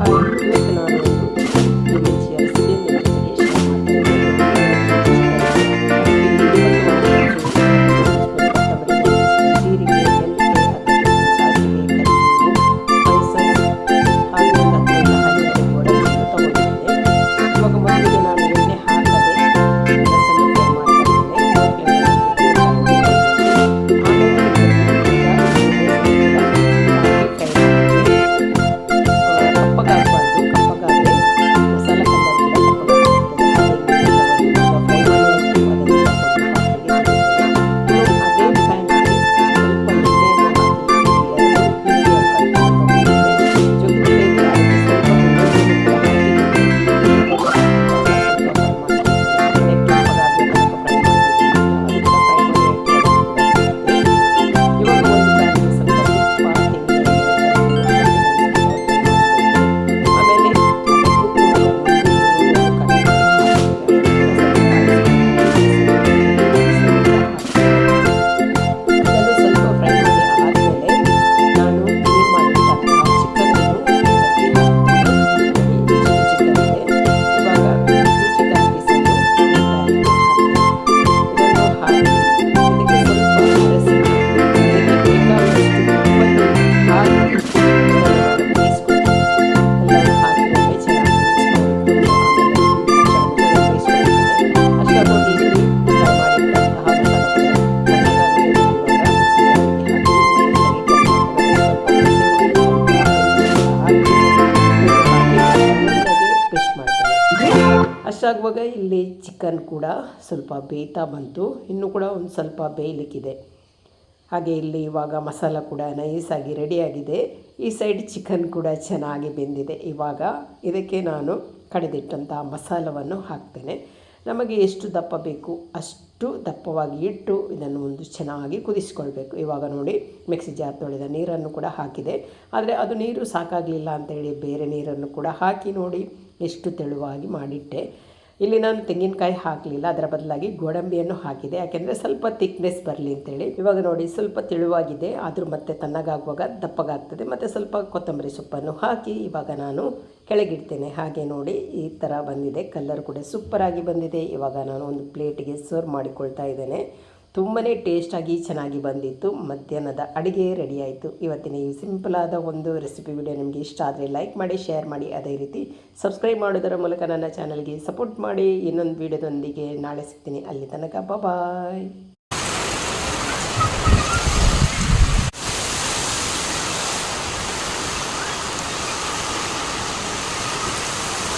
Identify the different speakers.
Speaker 1: ಹಾಗೆ ಇವತ್ತು ನಾನು ಅಷ್ಟಾಗುವಾಗ ಇಲ್ಲಿ ಚಿಕನ್ ಕೂಡ ಸ್ವಲ್ಪ ಬೇಯ್ತಾ ಬಂತು. ಇನ್ನೂ ಕೂಡ ಒಂದು ಸ್ವಲ್ಪ ಬೇಯಲಿಕ್ಕಿದೆ. ಹಾಗೆ ಇಲ್ಲಿ ಇವಾಗ ಮಸಾಲ ಕೂಡ ನೈಸಾಗಿ ರೆಡಿಯಾಗಿದೆ. ಈ ಸೈಡ್ ಚಿಕನ್ ಕೂಡ ಚೆನ್ನಾಗಿ ಬೆಂದಿದೆ. ಇವಾಗ ಇದಕ್ಕೆ ನಾನು ಕಡೆದಿಟ್ಟಂಥ ಮಸಾಲವನ್ನು ಹಾಕ್ತೇನೆ. ನಮಗೆ ಎಷ್ಟು ದಪ್ಪ ಬೇಕು ಅಷ್ಟು ದಪ್ಪವಾಗಿ ಇಟ್ಟು ಇದನ್ನು ಒಂದು ಚೆನ್ನಾಗಿ ಕುದಿಸ್ಕೊಳ್ಬೇಕು. ಇವಾಗ ನೋಡಿ, ಮಿಕ್ಸಿ ಜಾರ್ ತೊಳೆದ ನೀರನ್ನು ಕೂಡ ಹಾಕಿದೆ. ಆದರೆ ಅದು ನೀರು ಸಾಕಾಗಲಿಲ್ಲ ಅಂತೇಳಿ ಬೇರೆ ನೀರನ್ನು ಕೂಡ ಹಾಕಿ ನೋಡಿ. ಎಷ್ಟು ತೆಳುವಾಗಿ ಮಾಡಿಟ್ಟೆ. ಇಲ್ಲಿ ನಾನು ತೆಂಗಿನಕಾಯಿ ಹಾಕಲಿಲ್ಲ, ಅದರ ಬದಲಾಗಿ ಗೋಡಂಬಿಯನ್ನು ಹಾಕಿದೆ. ಯಾಕೆಂದರೆ ಸ್ವಲ್ಪ ತಿಕ್ನೆಸ್ ಬರಲಿ ಅಂತೇಳಿ. ಇವಾಗ ನೋಡಿ, ಸ್ವಲ್ಪ ತೆಳುವಾಗಿದೆ, ಆದರೂ ಮತ್ತೆ ತಣ್ಣಗಾಗುವಾಗ ದಪ್ಪಗಾಗ್ತದೆ. ಮತ್ತು ಸ್ವಲ್ಪ ಕೊತ್ತಂಬರಿ ಸೊಪ್ಪನ್ನು ಹಾಕಿ ಇವಾಗ ನಾನು ಕೆಳಗಿಡ್ತೇನೆ. ಹಾಗೆ ನೋಡಿ, ಈ ಥರ ಬಂದಿದೆ. ಕಲರ್ ಕೂಡ ಸೂಪರಾಗಿ ಬಂದಿದೆ. ಇವಾಗ ನಾನು ಒಂದು ಪ್ಲೇಟಿಗೆ ಸರ್ವ್ ಮಾಡಿಕೊಳ್ತಾ ಇದ್ದೇನೆ. ತುಂಬಾ ಟೇಸ್ಟಾಗಿ ಚೆನ್ನಾಗಿ ಬಂದಿತ್ತು. ಮಧ್ಯಾಹ್ನದ ಅಡುಗೆ ರೆಡಿಯಾಯಿತು ಇವತ್ತಿನ ಈ ಸಿಂಪಲಾದ ಒಂದು ರೆಸಿಪಿ ವಿಡಿಯೋ ನಿಮಗೆ ಇಷ್ಟ ಆದರೆ ಲೈಕ್ ಮಾಡಿ ಶೇರ್ ಮಾಡಿ. ಅದೇ ರೀತಿ ಸಬ್ಸ್ಕ್ರೈಬ್ ಮಾಡೋದರ ಮೂಲಕ ನನ್ನ ಚಾನಲ್ಗೆ ಸಪೋರ್ಟ್ ಮಾಡಿ. ಇನ್ನೊಂದು ವಿಡಿಯೋದೊಂದಿಗೆ ನಾಳೆ ಸಿಗ್ತೀನಿ. ಅಲ್ಲಿ ತನಕ ಬಾಯ್